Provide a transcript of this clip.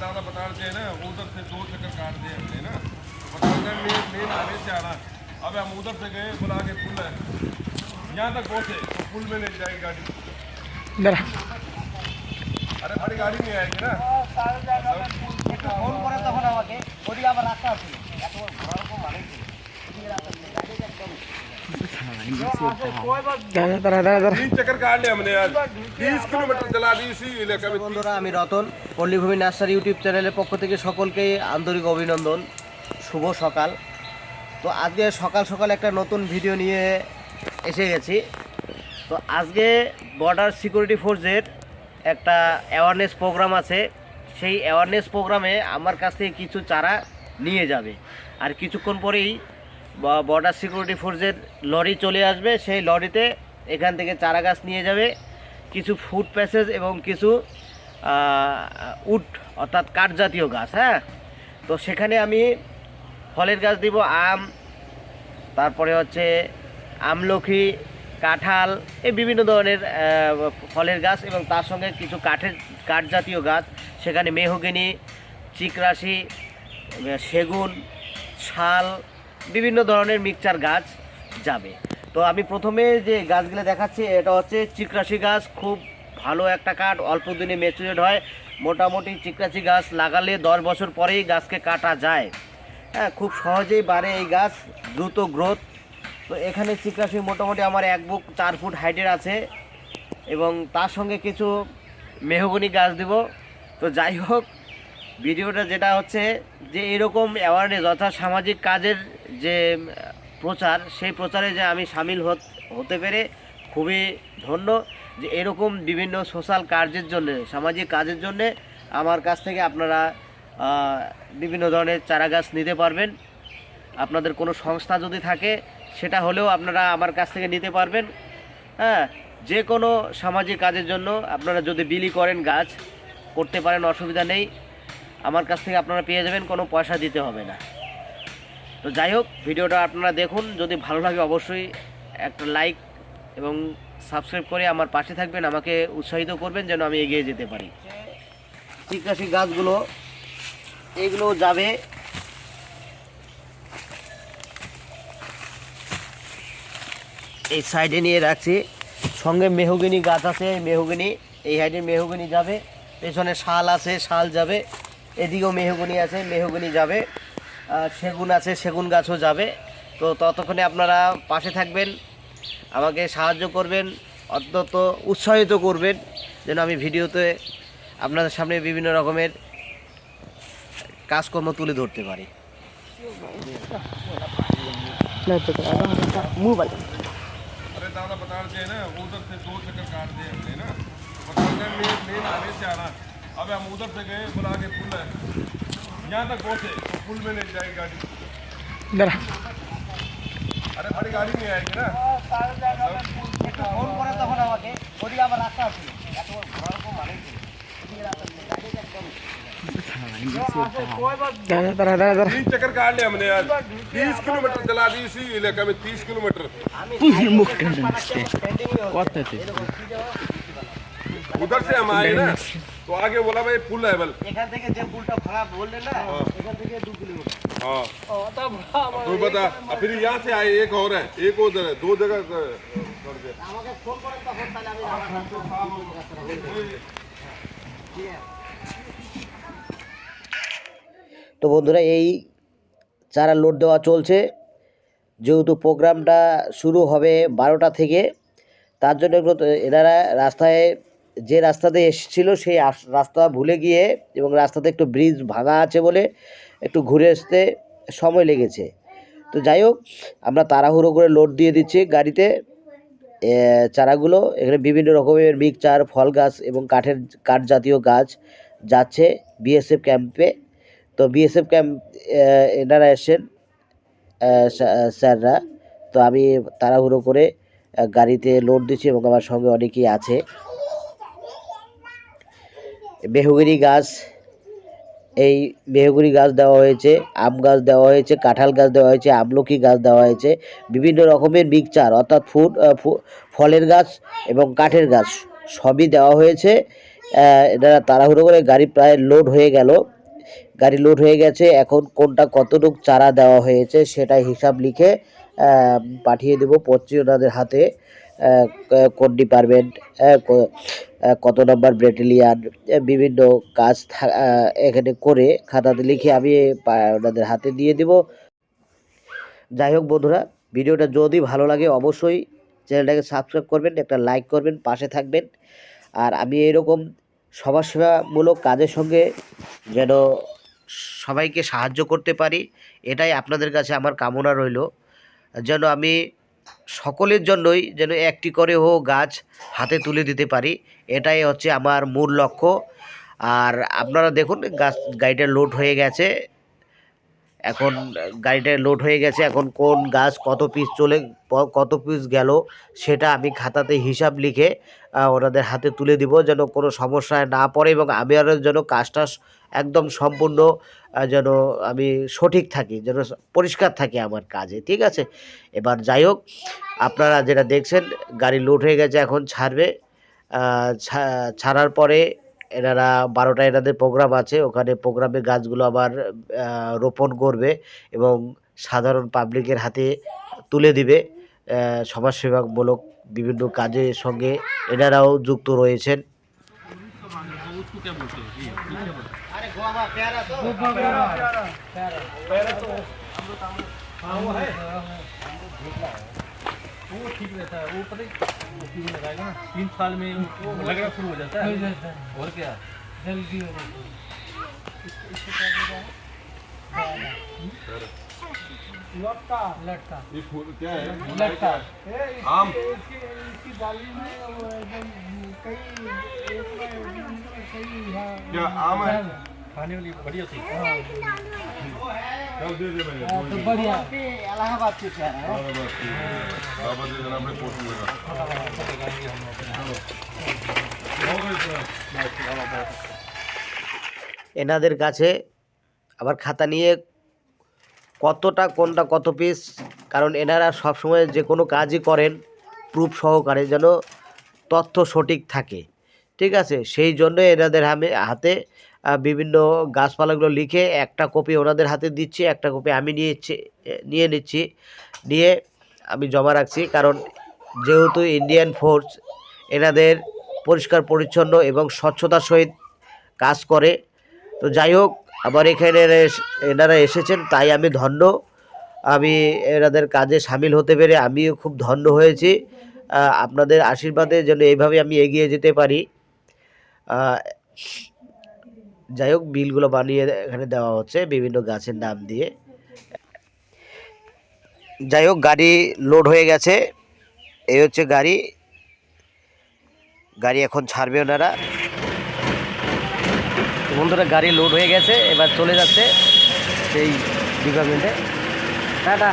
दादा बता रहे थे ना उधर से दो चक्कर काट दिए हमने ना। तो बता रहे मेन मेन आगे से आना। अब हम उधर से गए बुला के पुल है। यहाँ तक पहुँचे तो पुल में ले जाएगी गाड़ी। अरे बड़ी गाड़ी नहीं आएगी ना। বন্ধুরা আমি রতন পল্লীভূমি নার্সারি ইউটিউব চ্যানেলের পক্ষ থেকে সকলকে আন্তরিক অভিনন্দন। শুভ সকাল। তো আজকে সকাল সকাল একটা নতুন ভিডিও নিয়ে এসে গেছি। তো আজকে বর্ডার সিকিউরিটি ফোর্সের একটা অ্যাওয়ারনেস প্রোগ্রাম আছে। সেই অ্যাওয়ারনেস প্রোগ্রামে আমার কাছ থেকে কিছু চারা নিয়ে যাবে। আর কিছুক্ষণ পরেই বর্ডার সিকিউরিটি ফোর্সের লরি চলে আসবে, সেই লরিতে এখান থেকে চারা গাছ নিয়ে যাবে। কিছু ফুড প্যাসেজ এবং কিছু উড অর্থাৎ কাঠ জাতীয় গাছ হ্যাঁ? তো সেখানে আমি ফলের গাছ দিব, আম, তারপরে হচ্ছে আমলখি, কাঁঠাল, এই বিভিন্ন ধরনের ফলের গাছ এবং তার সঙ্গে কিছু কাঠের, কাঠ জাতীয় গাছ, সেখানে মেহগিনি, চিকরাশি, সেগুন, শাল বিভিন্ন ধরনের মিক্সচার গাছ যাবে। তো আমি প্রথমে যে গাছগুলো দেখাচ্ছি, এটা হচ্ছে চিকরাশি গাছ। খুব ভালো একটা কাঠ, অল্প দিনে ম্যাচুরেট হয়। মোটামুটি চিকরাশি গাছ লাগালে দশ বছর পরেই গাছকে কাটা যায়। হ্যাঁ খুব সহজেই বাড়ে এই গাছ, দ্রুত গ্রোথ তো এখানে চিকরাশি মোটামুটি আমার এক বুক চার ফুট হাইটের আছে এবং তার সঙ্গে কিছু মেহগনি গাছ দেব। তো যাই হোক, ভিডিওটা যেটা হচ্ছে যে এরকম অ্যাওয়ারনেস অর্থাৎ সামাজিক কাজের যে প্রচার, সেই প্রচারে যে আমি সামিল হত- পেরে খুবই ধন্য যে এরকম বিভিন্ন সোশ্যাল কার্যের জন্য, সামাজিক কাজের জন্য আমার কাছ থেকে আপনারা বিভিন্ন ধরনের চারা গাছ নিতে পারবেন। আপনাদের কোনো সংস্থা যদি থাকে, সেটা হলেও আপনারা আমার কাছ থেকে নিতে পারবেন। হ্যাঁ যে কোনো সামাজিক কাজের জন্য আপনারা যদি বিলি করেন গাছ, করতে পারেন, অসুবিধা নেই। আমার কাছ থেকে আপনারা পেয়ে যাবেন, কোনো পয়সা দিতে হবে না। তো যাই হোক, ভিডিওটা আপনারা দেখুন। যদি ভালো লাগে অবশ্যই একটা লাইক এবং সাবস্ক্রাইব করে আমার পাশে থাকবেন, আমাকে উৎসাহিত করবেন যেন আমি এগিয়ে যেতে পারি। চিকাশি গাছগুলো, এগুলো যাবে। এই সাইডে নিয়ে রাখছি। সঙ্গে মেহগিনি গাছ আছে মেহগিনি, এই সাইডে মেহগিনি যাবে। পেছনে শাল আছে, শাল যাবে। এদিকেও মেহগিনি আছে, মেহগিনি যাবে। সেগুন আছে সেগুন গাছও যাবে তো ততক্ষণে আপনারা পাশে থাকবেন আমাকে সাহায্য করবেন অত্যন্ত উৎসাহিত করবেন যেন আমি ভিডিওতে আপনাদের সামনে বিভিন্ন রকমের কাজকর্ম তুলে ধরতে পারি মোবাইল अरे दादा बता रहे थे ना उधर से दो चक्कर काट दिए हमने ना तो बता रहे थे मेन मेन हाईवे से आना अब हम उधर से गए बुला के पुल है यहाँ तक पहुँचे तो पुल में ले जाएगी गाड़ी দাঁড়া अरे बड़ी गाड़ी नहीं आएगी ना একটু ফোন করে তখন আমাকে ওদিকে আবার রাস্তা আছে এত বড় ঘোরার রকম মানে ওদিকে রাস্তা নেই গাড়ি একদম দাঁড়া দাঁড়া দাঁড়া দাঁড়া तीन चक्कर काट लिया हमने आज तीस किलोमीटर चला दी इसी इलाके में तीस किलोमीटर আমি মুখ টেনে আসছে স্ট্যান্ডিং কথা আছে उधर से हम आए ना तो आगे बोला भाई पुल है बल এখান থেকে যে পুলটা ভাঙা বললেন না এখান থেকে দু কিলোমিটার हाँ तो बता अब फिर यहाँ से आए एक और है एक उधर है दो जगह कर कर दिया আমাকে ফোন করেন তখন তাহলে আমি ঠিক আছে তো বন্ধুরা এই চারা লোড দেওয়া চলছে যেহেতু প্রোগ্রামটা শুরু হবে বারোটা থেকে তার জন্য একটু এনারা রাস্তায় যে রাস্তাতে এসেছিল সেই রাস্তা ভুলে গিয়ে এবং রাস্তাতে একটু ব্রিজ ভাঙা আছে বলে একটু ঘুরে আসতে সময় লেগেছে। তো যাই হোক, আমরা তাড়াহুড়ো করে লোড দিয়ে দিচ্ছি গাড়িতে। চারাগুলো, এখানে বিভিন্ন রকমের মিক্সচার ফল গাছ এবং কাঠের কাঠ জাতীয় গাছ যাচ্ছে বিএসএফ ক্যাম্পে তো বিএসএফ ক্যাম্প এনারা এসছেন স্যাররা। তো আমি তাড়াহুড়ো করে গাড়িতে লোড দিচ্ছি এবং আমার সঙ্গে অনেকেই আছে। মেহগিনি গাছ, এই মেহগুনি গাছ দেওয়া হয়েছে, আম গাছ দেওয়া হয়েছে, কাঁঠাল গাছ দেওয়া হয়েছে, আমলকি গাছ দেওয়া হয়েছে, বিভিন্ন রকমের মিক্সচার, অর্থাৎ ফুড ফলের গাছ এবং কাঠের গাছ সবই দেওয়া হয়েছে। এনারা তাড়াহুড়ো করে গাড়ি প্রায় লোড হয়ে গেল। গাড়ি লোড হয়ে গেছে, এখন কোনটা কতটুক চারা দেওয়া হয়েছে সেটা হিসাব লিখে পাঠিয়ে দেব পড়ছি ওনাদের হাতে। কোন ডিপার্টমেন্ট কত নম্বর ব্যাটালিয়ান বিভিন্ন কাজ এখানে করে খাতাতে লিখে আমি ওনাদের হাতে দিয়ে দেব। যাই হোক বন্ধুরা, ভিডিওটা যদি ভালো লাগে অবশ্যই চ্যানেলটাকে সাবস্ক্রাইব করবেন, একটা লাইক করবেন, পাশে থাকবেন। আর আমি এরকম সমাজসেবামূলক কাজের সঙ্গে যেন সবাইকে সাহায্য করতে পারি, এটাই আপনাদের কাছে আমার কামনা রইল। যেন আমি সকলের জন্যই যেন একটি করে হোক গাছ হাতে তুলে দিতে পারি। এটাই হচ্ছে আমার মূল লক্ষ্য। আর আপনারা দেখুন, গাছ, গাড়িটা লোড হয়ে গেছে। এখন গাড়িটা লোড হয়ে গেছে। এখন কোন গাছ কত পিস চলে কত পিস গেল, সেটা আমি খাতাতে হিসাব লিখে ওনাদের হাতে তুলে দিব যেন কোনো সমস্যায় না পড়ে এবং আমি আরও যেন কাজটা একদম সম্পূর্ণ যেন আমি সঠিক থাকি, যেন পরিষ্কার থাকে আমার কাজে, ঠিক আছে? এবার যাই হোক, আপনারা যেটা দেখছেন, গাড়ি লোড হয়ে গেছে, এখন ছাড়বে ছাড়ার পরে এনারা বারোটা এনাদের প্রোগ্রাম আছে, ওখানে প্রোগ্রামে গাছগুলো আবার রোপণ করবে এবং সাধারণ পাবলিকের হাতে তুলে দিবে। সমাজসেবামূলক বিভিন্ন কাজের সঙ্গে এনারাও যুক্ত রয়েছেন। वो ठीक रहता है। वो पता है क्यों लगाएगा ना? तीन साल में वो लगना शुरू हो जाता है। और क्या? जल्दी हो लटका। लटका। ये फूल क्या है? लटका। आम। इसकी इसकी डाली में एकदम कई एक में कई हाँ। क्या आम है? खाने वाली बढ़िया थी कल दे दे भाई तो बढ़िया এলাহাবাদ থেকে हाँ, बस ठीक है। बाबा दे देना अपने पोस्ट में का। हो गई सर। এনাদের কাছে আবার খাতা নিয়ে কতটা কোনটা কত পিস কারণ এনারা সবসময় যে কোনো কাজই করেন প্রুফ সহকারে যেন তথ্য সঠিক থাকে ঠিক আছে সেই জন্য এনাদের হামে হাতে আহ, বিভিন্ন গাছপালাগুলো লিখে একটা কপি ওনাদের হাতে দিচ্ছি, একটা কপি আমি নিয়েছি নিয়ে নিচ্ছি, নিয়ে আমি জমা রাখছি। কারণ যেহেতু ইন্ডিয়ান ফোর্স এনাদের পরিষ্কার, পরিচ্ছন্ন এবং স্বচ্ছতার সহিত কাজ করে, তো যাই হোক, আবার এখানে এনারা এসেছেন, তাই আমি ধন্য। আমি এনাদের কাজে সামিল হতে পেরে আমিও খুব ধন্য হয়েছি। আপনাদের আশীর্বাদে যেন এইভাবে আমি এগিয়ে যেতে পারি। যাই হোক, বিলগুলো বানিয়ে এখানে দেওয়া হচ্ছে বিভিন্ন গাছের নাম দিয়ে। যাই হোক, গাড়ি লোড হয়ে গেছে। এই হচ্ছে গাড়ি। গাড়ি এখন ছাড়বে ওনারা। বন্ধুরা, গাড়ি লোড হয়ে গেছে, এবার চলে যাচ্ছে সেই ডিপার্টমেন্টে টাটা।